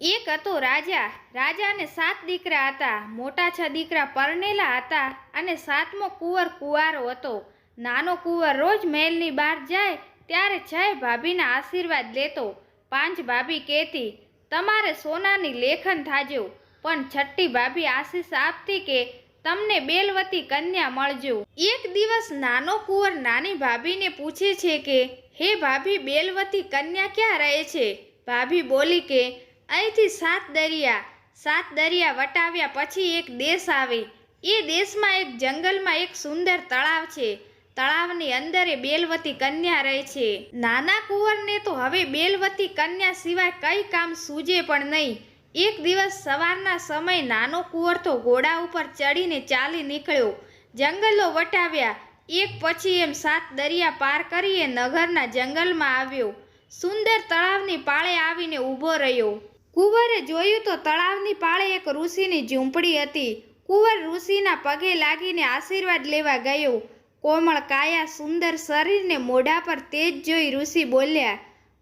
એક હતો રાજા. રાજાને સાત દીકરા હતા. મોટા છ દીકરા પરણેલા હતા અને સાતમો કુંવર કુંવારો હતો. નાનો કુંવર રોજ મહેલની બહાર જાય ત્યારે જય ભાભીના આશીર્વાદ લેતો. પાંચ ભાભી કહેતી, તમારે સોનાની લેખન થાજો. પણ છઠ્ઠી ભાભી આશીષ આપતી કે તમને બેલવતી કન્યા મળજો. એક દિવસ નાનો કુંવર નાની ભાભીને પૂછે છે કે, હે ભાભી, બેલવતી કન્યા ક્યાં રહે છે? ભાભી બોલી કે અહીંથી સાત દરિયા સાત દરિયા વટાવ્યા પછી એક દેશ આવે. એ દેશમાં એક જંગલમાં એક સુંદર તળાવ છે. તળાવની અંદર એ બેલવતી કન્યા રહે છે. નાના કુંવરને તો હવે બેલવતી કન્યા સિવાય કઈ કામ સૂજે પણ નહીં. એક દિવસ સવારના સમય નાનો કુંવર તો ઘોડા ઉપર ચડીને ચાલી નીકળ્યો. જંગલો વટાવ્યા. એક પછી એમ સાત દરિયા પાર કરી એ નગરના જંગલમાં આવ્યો. સુંદર તળાવની પાળે આવીને ઊભો રહ્યો. કુંવરે જોયું તો તળાવની પાળે એક ઋષિની ઝૂંપડી હતી. કુંવર ઋષિના પગે લાગીને આશીર્વાદ લેવા ગયો. કોમળ કાયા સુંદર શરીરને મોઢા પર તેજ જોઈ ઋષિ બોલ્યા,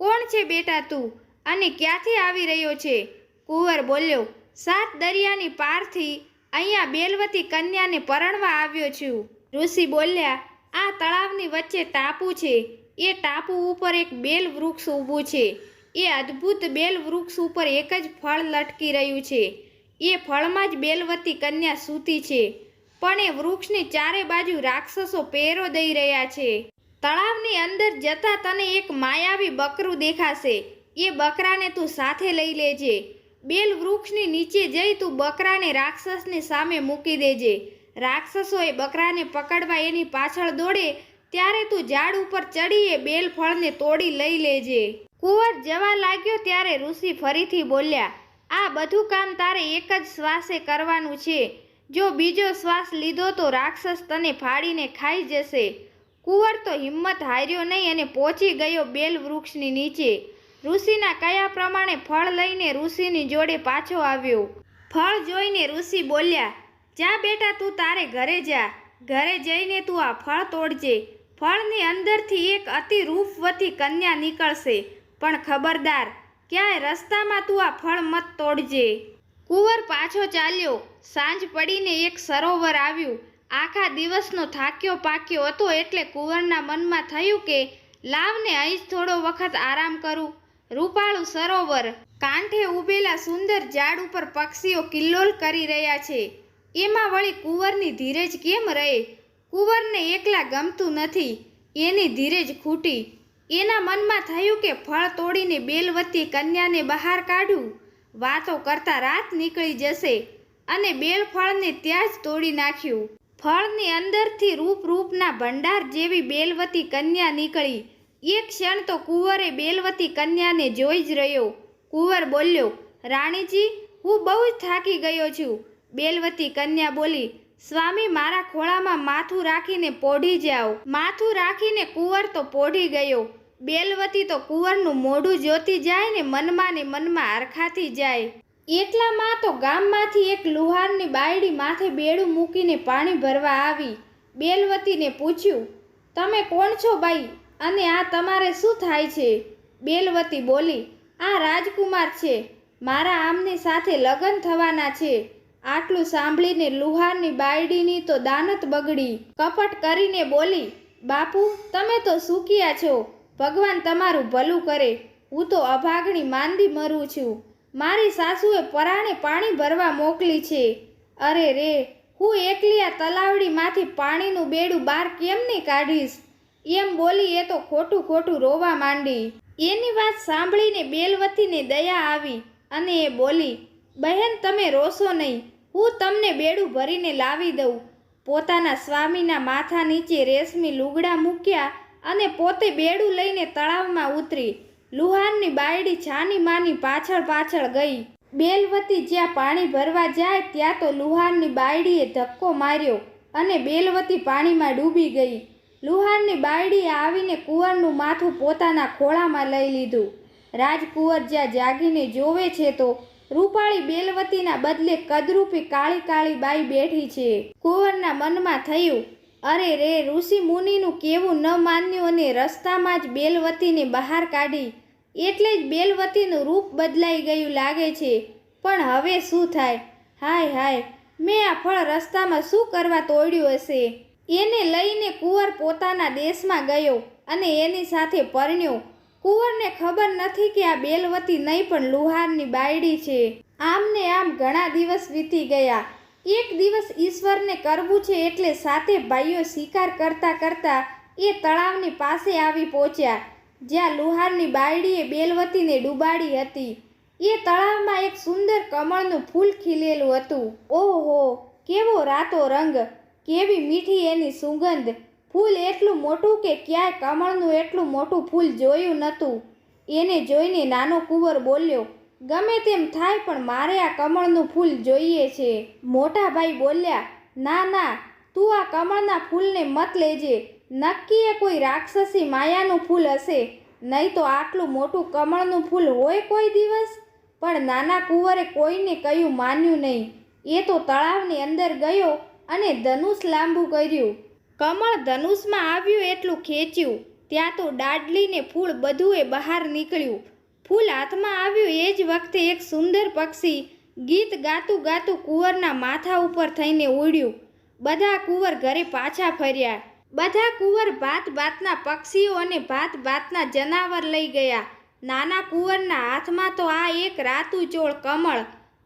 કોણ છે બેટા તું? અને ક્યાંથી આવી રહ્યો છે? કુંવર બોલ્યો, સાત દરિયાની પારથી અહીંયા બેલવતી કન્યાને પરણવા આવ્યો છું. ઋષિ બોલ્યા, આ તળાવની વચ્ચે ટાપુ છે. એ ટાપુ ઉપર એક બેલ વૃક્ષ ઊભું છે. એ અદ્ભુત બેલ વૃક્ષ ઉપર એક જ ફળ લટકી રહ્યું છે. એ ફળમાં જ બેલવતી કન્યા સૂતી છે. પણ એ વૃક્ષની ચારે બાજુ રાક્ષસો પહેરો દઈ રહ્યા છે. તળાવની અંદર જતા તને એક માયાવી બકરું દેખાશે. એ બકરાને તું સાથે લઈ લેજે. બેલ વૃક્ષની નીચે જઈ તું બકરાને રાક્ષસની સામે મૂકી દેજે. રાક્ષસોએ બકરાને પકડવા એની પાછળ દોડે, ત્યારે તું ઝાડ ઉપર ચડીએ બેલ ફળને તોડી લઈ લેજે. કુંવર જવા લાગ્યો ત્યારે ઋષિ ફરીથી બોલ્યા, આ બધું કામ તારે એક જ શ્વાસે કરવાનું છે. જો બીજો શ્વાસ લીધો તો રાક્ષસ તને ફાડીને ખાઈ જશે. કુંવર તો હિંમત હાર્યો નહીં અને પહોંચી ગયો બેલ વૃક્ષની નીચે. ઋષિના કયા પ્રમાણે ફળ લઈને ઋષિની જોડે પાછો આવ્યો? ફળ જોઈને ઋષિ બોલ્યા, જા બેટા તું તારે ઘરે જા. ઘરે જઈને તું આ ફળ તોડજે. ફળની અંદરથી એક અતિ રૂપવતી કન્યા નીકળશે. પણ ખબરદાર, ક્યાંય રસ્તામાં તું આ ફળ મત તોડજે. કુંવર પાછો ચાલ્યો. સાંજ પડીને એક સરોવર આવ્યું. આખા દિવસનો થાક્યો પાક્યો હતો એટલે કુંવરના મનમાં થયું કે, લાવને અહીં જ થોડો વખત આરામ કરું. રૂપાળું સરોવર. કાંઠે ઊભેલા સુંદર ઝાડ ઉપર પક્ષીઓ કિલ્લોલ કરી રહ્યા છે. એમાં વળી કુંવરની ધીરજ કેમ રહે? કુંવરને એકલા ગમતું નથી. એની ધીરજ ખૂટી. એના મનમાં થયું કે ફળ તોડીને બેલવતી કન્યાને બહાર કાઢું. વાતો કરતા રાત નીકળી જશે અને બેલ ફળને ત્યાં જ તોડી નાખ્યું. ફળની અંદરથી રૂપ રૂપના ભંડાર જેવી બેલવતી કન્યા નીકળી. એક ક્ષણ તો કુંવરે બેલવતી કન્યાને જોઈ જ રહ્યો. કુંવર બોલ્યો, રાણીજી, હું બહુ જ થાકી ગયો છું. બેલવતી કન્યા બોલી, સ્વામી, મારા ખોળામાં માથું રાખીને પોઢી જાઓ. માથું રાખીને કુંવર તો પોઢી ગયો. બેલવતી તો કુંવરનું મોઢું જોતી જાય ને મનમાં ને મનમાં હરખાતી જાય. એટલામાં તો ગામમાંથી એક લુહારની બાયડી માથે બેડું મૂકીને પાણી ભરવા આવી. બેલવતીને પૂછ્યું, તમે કોણ છો બાઈ? અને આ તમારે શું થાય છે? બેલવતી બોલી, આ રાજકુમાર છે. મારા આમની સાથે લગ્ન થવાના છે. આટલું સાંભળીને લુહારની બાયડીની તો દાનત બગડી. કપટ કરીને બોલી, બાપુ, તમે તો સૂક્યા છો. ભગવાન તમારું ભલું કરે. હું તો અભાગણી માંદી મરું છું. મારી સાસુએ પરાણે પાણી ભરવા મોકલી છે. અરે રે, હું એકલી આ તલાવડીમાંથી પાણીનું બેડું બહાર કેમ નહીં કાઢીશ? એમ બોલી એ તો ખોટું ખોટું રોવા માંડી. એની વાત સાંભળીને બેલવતીને દયા આવી અને એ બોલી, બહેન, તમે રોશો નહીં. હું તમને બેડું ભરીને લાવી દઉં. પોતાના સ્વામીના માથા નીચે રેશમી લુગડા મૂક્યા અને પોતે બેડું લઈને તળાવમાં ઉતરી. લુહારની બાયડી છાની માની પાછળ પાછળ ગઈ. બેલવતી જ્યાં પાણી ભરવા જાય ત્યાં તો લુહારની બાયડીએ ધક્કો માર્યો અને બેલવતી પાણીમાં ડૂબી ગઈ. લુહારની બાયડીએ આવીને કુંવરનું માથું પોતાના ખોળામાં લઈ લીધું. રાજકુંવર જ્યાં જાગીને જોવે છે તો રૂપાળી બેલવતીના બદલે કદરૂપી કાળી કાળી બાઈ બેઠી છે. કુંવરના મનમાં થયું અરે રે, ઋષિ મુનિનું કેવું ન માન્યું અને રસ્તામાં જ બેલવતીને બહાર કાઢી. એટલે જ બેલવતીનું રૂપ બદલાઈ ગયું લાગે છે. પણ હવે શું થાય? હાય હાય, મેં આ ફળ રસ્તામાં શું કરવા તોડ્યું હશે? એને લઈને કુંવર પોતાના દેશમાં ગયો અને એની સાથે પરણ્યો. કુંવરને ખબર નથી કે આ બેલવતી નહીં પણ લુહારની બાયડી છે. આમને આમ ઘણા દિવસ વીતી ગયા. એક દિવસ ઈશ્વરને કરવું છે એટલે સાથે ભાઈઓ શિકાર કરતા કરતા એ તળાવની પાસે આવી પહોંચ્યા, જ્યાં લુહારની બાયડીએ બેલવતીને ડૂબાડી હતી. એ તળાવમાં એક સુંદર કમળનું ફૂલ ખીલેલું હતું. ઓહો, કેવો રાતો રંગ, કેવી મીઠી એની સુગંધ. ફૂલ એટલું મોટું કે ક્યાંય કમળનું એટલું મોટું ફૂલ જોયું નહોતું. એને જોઈને નાનો કુંવર બોલ્યો ગમે તેમ થાય પણ મારે આ કમળનું ફૂલ જોઈએ છે. મોટા ભાઈ બોલ્યા, ના ના, તું આ કમળના ફૂલને મત લેજે. નક્કી એ કોઈ રાક્ષસી માયાનું ફૂલ હશે. નહીં તો આટલું મોટું કમળનું ફૂલ હોય કોઈ દિવસ પણ નાના કુંવરે કોઈને કહ્યું માન્યું નહીં. એ તો તળાવની અંદર ગયો અને ધનુષ લાંબુ કર્યું. કમળ ધનુષમાં આવ્યું એટલું ખેંચ્યું. ત્યાં તો દાડલીને ફૂલ બધુંએ બહાર નીકળ્યું. ફૂલ હાથમાં આવ્યું એ જ વખતે એક સુંદર પક્ષી ગીત ગાતું ગાતું કુંવરના માથા ઉપર થઈને ઉડ્યું. બધા કુંવર ઘરે પાછા ફર્યા. બધા કુંવર ભાત ભાતના પક્ષીઓ અને ભાત ભાતના જનાવર લઈ ગયા. નાના કુંવરના હાથમાં તો આ એક રાતું ચોળ કમળ.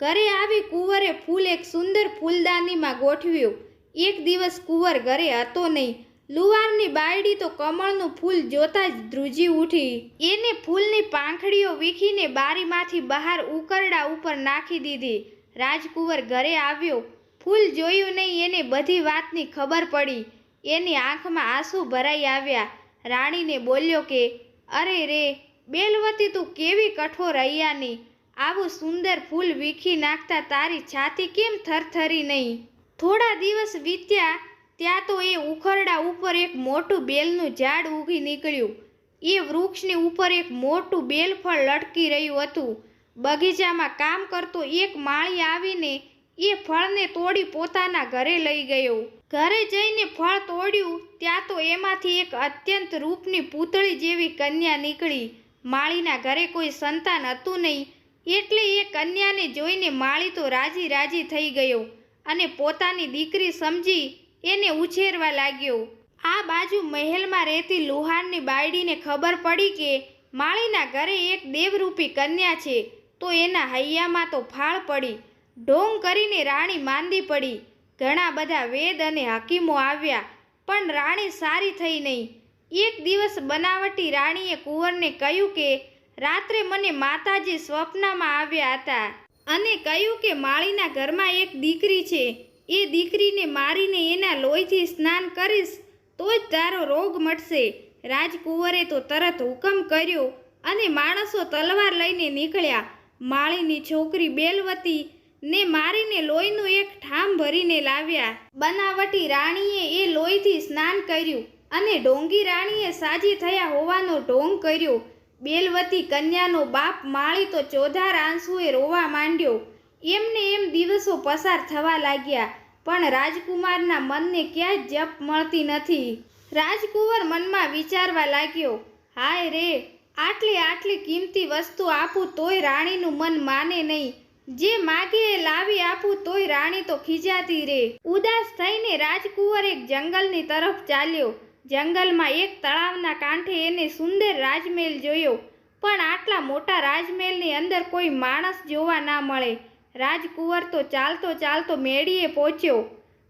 ઘરે આવી કુંવરે ફૂલ એક સુંદર ફૂલદાનીમાં ગોઠવ્યું. એક દિવસ કુંવર ઘરે હતો નહીં. લુવારની બાયડી તો કમળનું ફૂલ જોતા જ ધ્રુજી ઉઠી. એને ફૂલની પાંખડીઓ વીખીને બારીમાંથી બહાર ઉકરડા ઉપર નાખી દીધી. રાજકુંવર ઘરે આવ્યો. ફૂલ જોયું નહીં એને બધી વાતની ખબર પડી. એની આંખમાં આંસુ ભરાઈ આવ્યા. રાણીને બોલ્યો કે, અરે રે, બેલવતી તું કેવી કઠોર હૈયાની. આવું સુંદર ફૂલ વીખી નાખતા તારી છાતી કેમ થરથરી નહીં? થોડા દિવસ વીત્યા ત્યાં તો એ ઉખરડા ઉપર એક મોટું બેલનું ઝાડ ઊગી નીકળ્યું. એ વૃક્ષની ઉપર એક મોટું બેલફળ લટકી રહ્યું હતું. બગીચામાં કામ કરતો એક માળી આવીને એ ફળને તોડી પોતાના ઘરે લઈ ગયો. ઘરે જઈને ફળ તોડ્યું, ત્યાં તો એમાંથી એક અત્યંત રૂપની પૂતળી જેવી કન્યા નીકળી. માળીના ઘરે કોઈ સંતાન હતું નહીં. એટલે એ કન્યાને જોઈને માળી તો રાજી રાજી થઈ ગયો અને પોતાની દીકરી સમજી એને ઉછેરવા લાગ્યો. આ બાજુ મહેલમાં રહેતી લુહારની બાયડીને ખબર પડી કે માળીના ઘરે એક દેવરૂપી કન્યા છે, તો એના હૈયામાં તો ફાળ પડી. ઢોંગ કરીને રાણી માંદી પડી. ઘણા બધા વેદ અને હકીમો આવ્યા, પણ રાણી સારી થઈ નહીં. એક દિવસ બનાવટી રાણીએ કુંવરને કહ્યું કે, રાત્રે મને માતાજી સ્વપ્નમાં આવ્યા હતા અને કહ્યું કે માળીના ઘરમાં એક દીકરી છે. એ દીકરીને મારીને એના લોહીથી સ્નાન કરીશ, તો જ તારો રોગ મટશે. રાજકુંવરે તો તરત હુકમ કર્યો અને માણસો તલવાર લઈને નીકળ્યા. માળીની છોકરી બેલવતી ને મારીને લોહીનું એક ઠામ ભરીને લાવ્યા. બનાવટી રાણીએ એ લોહીથી સ્નાન કર્યું અને ડોંગી રાણીએ સાજી થયા હોવાનો ઢોંગ કર્યો. બેલવતી કન્યાનો બાપ માળી તો ચોધાર આંસુએ રોવા માંડ્યો. એમને એમ દિવસો પસાર થવા લાગ્યા. પણ રાજકુમારના મનને ક્યાંય જપ મળતી નથી. રાજકુંવર મનમાં વિચારવા લાગ્યો, હાય રે, આટલી આટલી કિંમતી વસ્તુ આપું તોય રાણીનું મન માને નહીં. જે માગે એ લાવી આપું તોય રાણી તો ખીજાતી રે. ઉદાસ થઈને રાજકુંવર એક જંગલની તરફ ચાલ્યો. જંગલમાં એક તળાવના કાંઠે એને સુંદર રાજમહેલ જોયો. પણ આટલા મોટા રાજમહેલની અંદર કોઈ માણસ જોવા ના મળે. રાજકુંવર તો ચાલતો ચાલતો મેળીએ પહોંચ્યો.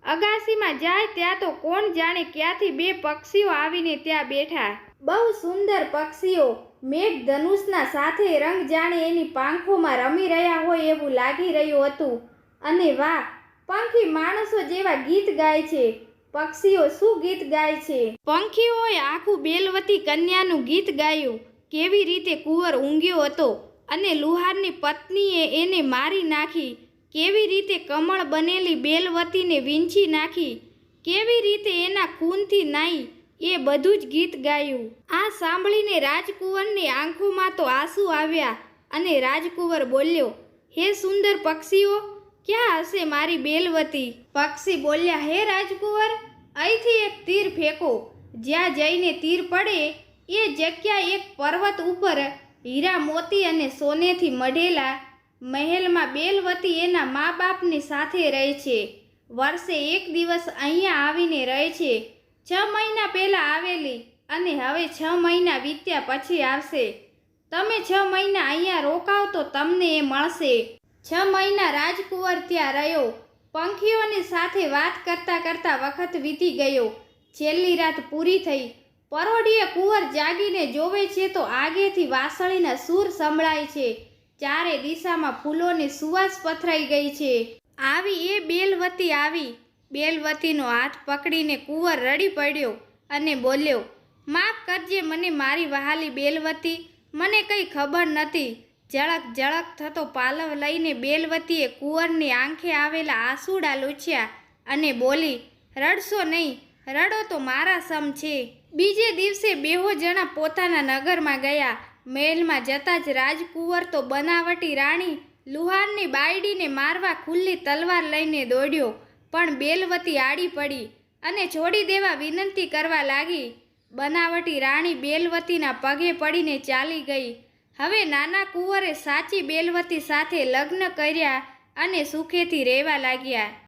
અગાસીમાં જાય ત્યાં તો કોણ જાણે ક્યાંથી બે પક્ષીઓ આવીને ત્યાં બેઠા. બહુ સુંદર પક્ષીઓ. મેઘ ધનુષના સાથે રંગ જાણે એની પાંખોમાં રમી રહ્યા હોય એવું લાગી રહ્યું હતું. અને વાહ, પંખી માણસો જેવા ગીત ગાય છે. પક્ષીઓ શું ગીત ગાય છે? પંખીઓએ આખું બેલવતી કન્યાનું ગીત ગાયું. કેવી રીતે કુંવર ઊંઘ્યો હતો? અને લુહારની પત્નીએ એને મારી નાખી. કેવી રીતે કમળ બનેલી બેલવતીને વીંછી નાખી? કેવી રીતે એના ખૂનથી નાઈ? એ બધું જ ગીત ગાયું. આ સાંભળીને રાજકુંવરની આંખોમાં તો આંસુ આવ્યા અને રાજકુંવર બોલ્યો, હે સુંદર પક્ષીઓ, ક્યાં હશે મારી બેલવતી? પક્ષી બોલ્યા, હે રાજકુંવર, અહીંથી એક તીર ફેંકો. જ્યાં જઈને તીર પડે, એ જગ્યા એક પર્વત ઉપર હીરા મોતી અને સોનેથી મઢેલા મહેલમાં બેલવતી એના મા બાપની સાથે રહે છે. વર્ષે એક દિવસ અહીંયા આવીને રહે છે. છ મહિના પહેલાં આવેલી અને હવે છ મહિના વીત્યા પછી આવશે. તમે છ મહિના અહીંયા રોકાવ તો તમને એ મળશે. છ મહિના રાજકુંવર ત્યાં રહ્યો. પંખીઓની સાથે વાત કરતાં કરતાં વખત વીતી ગયો. છેલ્લી રાત પૂરી થઈ. પરોઢીએ કુંવર જાગીને જોવે છે તો આગેથી વાસળીના સૂર સંભળાય છે. ચારે દિશામાં ફૂલોની સુવાસ પથરાઈ ગઈ છે. આવી એ બેલવતી આવી. બેલવતીનો હાથ પકડીને કુંવર રડી પડ્યો અને બોલ્યો, માફ કરજે મને મારી વહાલી બેલવતી. મને કંઈ ખબર નથી. જળક જળક થતો પાલવ લઈને બેલવતીએ કુંવરની આંખે આવેલા આંસુડા લૂછ્યા અને બોલી, રડશો નહીં. રડો તો મારા સમ છે. બીજે દિવસે બેહો જણા પોતાના નગરમાં ગયા. મહેલમાં જતા જ રાજકુંવર તો બનાવટી રાણી લુહારની બાયડીને મારવા ખુલ્લી તલવાર લઈને દોડ્યો, પણ બેલવતી આડી પડી અને છોડી દેવા વિનંતી કરવા લાગી. બનાવટી રાણી બેલવતીના પગે પડીને ચાલી ગઈ. હવે નાના કુંવરે સાચી બેલવતી સાથે લગ્ન કર્યા અને સુખેથી રહેવા લાગ્યા.